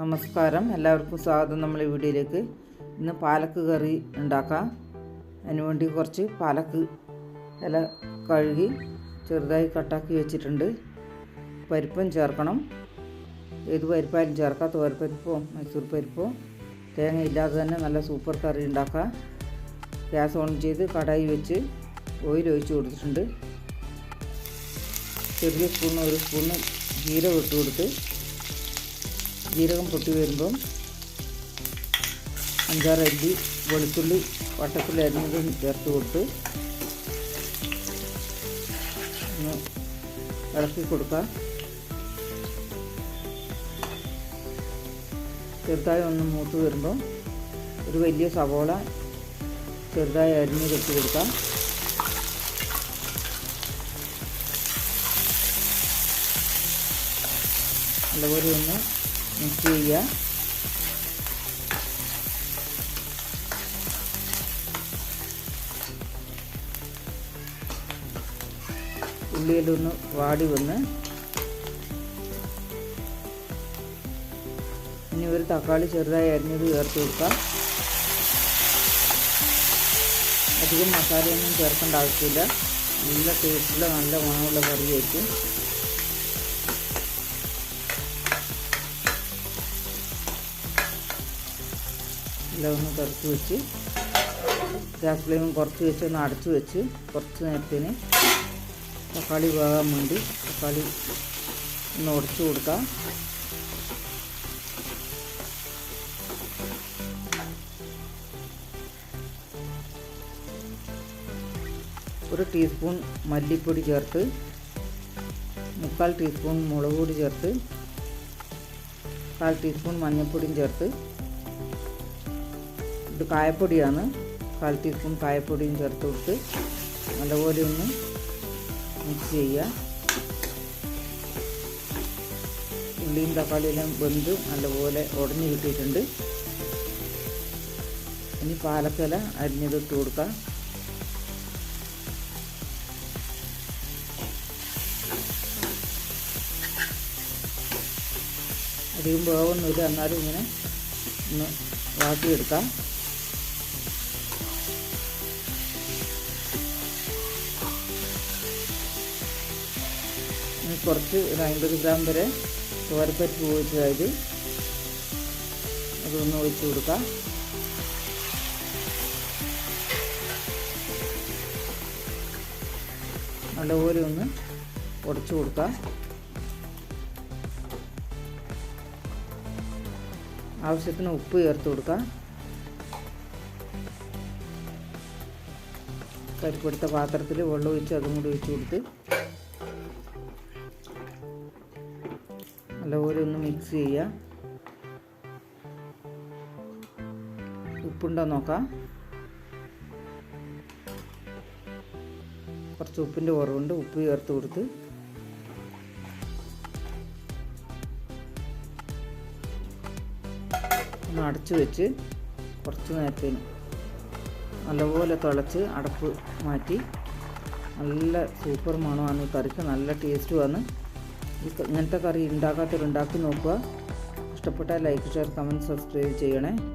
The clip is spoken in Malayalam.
നമസ്കാരം. എല്ലാവർക്കും സ്വാഗതം നമ്മളെ വീഡിയോയിലേക്ക്. ഇന്ന് പാലക്ക് കറി ഉണ്ടാക്കാം. അതിനുവേണ്ടി കുറച്ച് പാലക്ക് ഇല കഴുകി ചെറുതായി കട്ടാക്കി വെച്ചിട്ടുണ്ട്. പരിപ്പും ചേർക്കണം. ഏത് പരിപ്പായാലും ചേർക്കാം. തോരപ്പരിപ്പോ മൈസൂർ പരിപ്പോ. തേങ്ങ ഇല്ലാതെ തന്നെ നല്ല സൂപ്പർ കറി ഉണ്ടാക്കാം. ഗ്യാസ് ഓൺ ചെയ്ത് കടായി വെച്ച് ഓയിൽ ഒഴിച്ച് കൊടുത്തിട്ടുണ്ട്. ചെറിയ സ്പൂണ് ഒരു സ്പൂണ് ജീരകം ഇട്ട് കൊടുത്ത് ജീരകം പൊട്ടി വരുമ്പം അഞ്ചാറ് അല്ലി വെളുത്തുള്ളി വട്ടത്തുള്ളി അരിഞ്ഞതും ചേർത്ത് കൊടുത്ത് ഒന്ന് ഇളക്കി കൊടുക്കാം. ചെറുതായി ഒന്ന് മൂത്ത് വരുമ്പോൾ ഒരു വലിയ സവോള ചെറുതായി അരിഞ്ഞ് കെട്ടി കൊടുക്കാം. നല്ലപോലെ ഒന്ന് മിക്സ് ചെയ്യുക. ഉള്ളിയിലൊന്ന് വാടി വന്ന് ഇനി ഒരു തക്കാളി ചെറുതായി അരിഞ്ഞത് ചേർത്ത് കൊടുക്കാം. അധികം മസാലയൊന്നും ചേർക്കേണ്ട ആവശ്യമില്ല. നല്ല ടേസ്റ്റുള്ള നല്ല മണമുള്ള കറിയായിരിക്കും. എല്ലാം ഒന്ന് തുറച്ച് വെച്ച് ഗ്യാസ് ഫ്ലെയിം കുറച്ച് വെച്ച് ഒന്ന് അടച്ച് വെച്ച് കുറച്ച് നേരത്തിന് തക്കാളി വേകാൻ വേണ്ടി തക്കാളി ഒന്ന് ഉടച്ചു കൊടുക്കാം. ഒരു ടീസ്പൂൺ മല്ലിപ്പൊടി ചേർത്ത് മുക്കാൽ ടീസ്പൂൺ മുളക് പൊടി ചേർത്ത് കാൽ ടീസ്പൂൺ മഞ്ഞൾപ്പൊടിയും ചേർത്ത് ഇത് കായപ്പൊടിയാണ്. കാൽ ടീസ്പൂൺ കായപ്പൊടിയും ചേർത്ത് കൊടുത്ത് നല്ലപോലെ ഒന്ന് മിക്സ് ചെയ്യുക. ഉള്ളിയും തക്കാളിയെല്ലാം വെന്ത് നല്ലപോലെ ഉടഞ്ഞു കിട്ടിയിട്ടുണ്ട്. ഇനി പാലക്കല അരിഞ്ഞതിട്ട് കൊടുക്കാം അധികം വേവൊന്നുമില്ല. എന്നാലും ഇങ്ങനെ ഒന്ന് വാട്ടിയെടുക്കാം. കുറച്ച് ഒരു അൻപത് ഗ്രാം വരെ തോരപ്പരിപ്പ് ഒഴിച്ചതായത് അതൊന്ന് ഒഴിച്ചു കൊടുക്കാം നല്ലപോലെ ഒന്ന് ഉടച്ചു കൊടുക്കാം ആവശ്യത്തിന് ഉപ്പ് ചേർത്ത് കൊടുക്കാം കരിപ്പെടുത്ത പാത്രത്തിൽ വെള്ളം ഒഴിച്ച് അതും കൂടി ഒഴിച്ച് കൊടുത്ത് നല്ലപോലെ ഒന്ന് മിക്സ് ചെയ്യുക ഉപ്പുണ്ടോ നോക്കാം. കുറച്ച് ഉപ്പിന്റെ കുറവുണ്ട്. ഉപ്പ് ചേർത്ത് കൊടുത്ത്. ഒന്ന് അടച്ചു വെച്ച് കുറച്ച് നേരത്തേന് നല്ലപോലെ തിളച്ച് അടപ്പ് മാറ്റി. നല്ല സൂപ്പർ മണമാണ് ഈ കറിക്ക്. നല്ല ടേസ്റ്റുമാണ് ഇങ്ങനത്തെ കറി ഉണ്ടാക്കാത്തവർ ഉണ്ടാക്കി നോക്കുക. ഇഷ്ടപ്പെട്ടാൽ ലൈക്ക് ഷെയർ കമന്റ് സബ്സ്ക്രൈബ് ചെയ്യണേ.